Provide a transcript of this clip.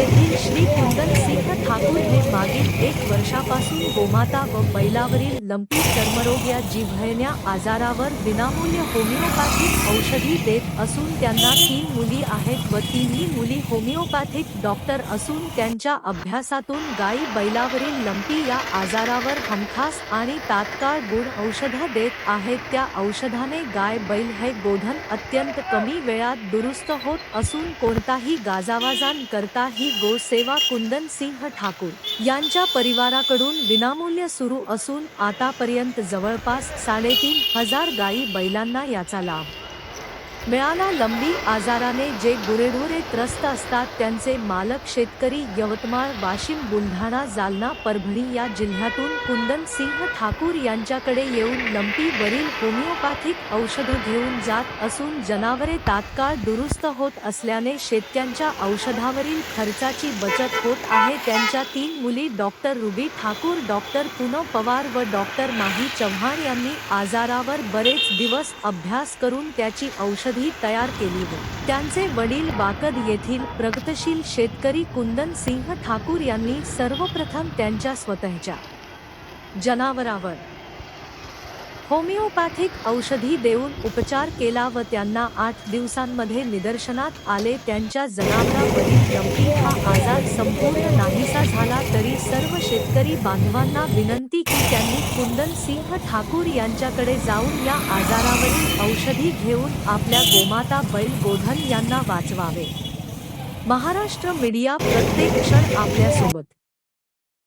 येथील श्री कुंदन सिंह ठाकूर हे मागील एक वर्षापासून गोमाता व बैलावरील लंपी चर्मरोग या जिव्हळण्या आजारावर विनामूल्य होमिओपॅथिक औषधी देत असून त्यांना तीन मुली आहेत व तिन्ही मुली होमिओपॅथिक डॉक्टर असून त्यांच्या अभ्यासातून गायी बैलावरील लंपी या आजारावर हमखास आणि तात्काळ गुण औषधं देत आहेत. त्या औषधाने गाय बैल हे गोधन अत्यंत कमी वेळात दुरुस्त होत असून कोणताही गाजावाजान करताही ही गोसेवा कुंदन सिंह ठाकूर यांच्या परिवाराकडून विनामूल्य सुरू असून आतापर्यंत जवळपास साडेतीन हजार गायी बैलांना याचा लाभ मिळाला लंबी आजाराने जे गुरेढोरे त्रस्त असतात त्यांचे मालक शेतकरी यवतमाळ वाशिम बुलढाणा जालना परभणी या जिल्ह्यातून कुंदन सिंह ठाकूर यांच्याकडे येऊन लंपीवरील होमिओपॅथिक औषधं घेऊन जात असून जनावरे तात्काळ दुरुस्त होत असल्याने शेतक्यांच्या औषधावरील खर्चाची बचत होत आहे. त्यांच्या तीन मुली डॉक्टर रुबी ठाकूर डॉक्टर पुनव पवार व डॉक्टर माही चव्हाण यांनी आजारावर बरेच दिवस अभ्यास करून त्याची औषध तयार केली होती त्यांचे वडील बाकद येथील प्रगतशील शेतकरी कुंदन सिंह ठाकूर यांनी सर्वप्रथम त्यांच्या स्वतःच्या जनावरावर होमिओपॅथिक औषधी देऊन उपचार केला व त्यांना आठ दिवसांमध्ये निदर्शनात आले. त्यांच्या जनावरांवरील लंपी हा आजार संपूर्ण नाहीसा झाला तरी सर्व शेतकरी बांधवांना विनंती की त्यांनी कुंदन सिंह ठाकूर यांच्याकडे जाऊन या आजारावरील औषधी घेऊन आपल्या गोमाता बैल गोधन यांना वाचवावे. महाराष्ट्र मीडिया प्रत्येक क्षण आपल्यासोबत.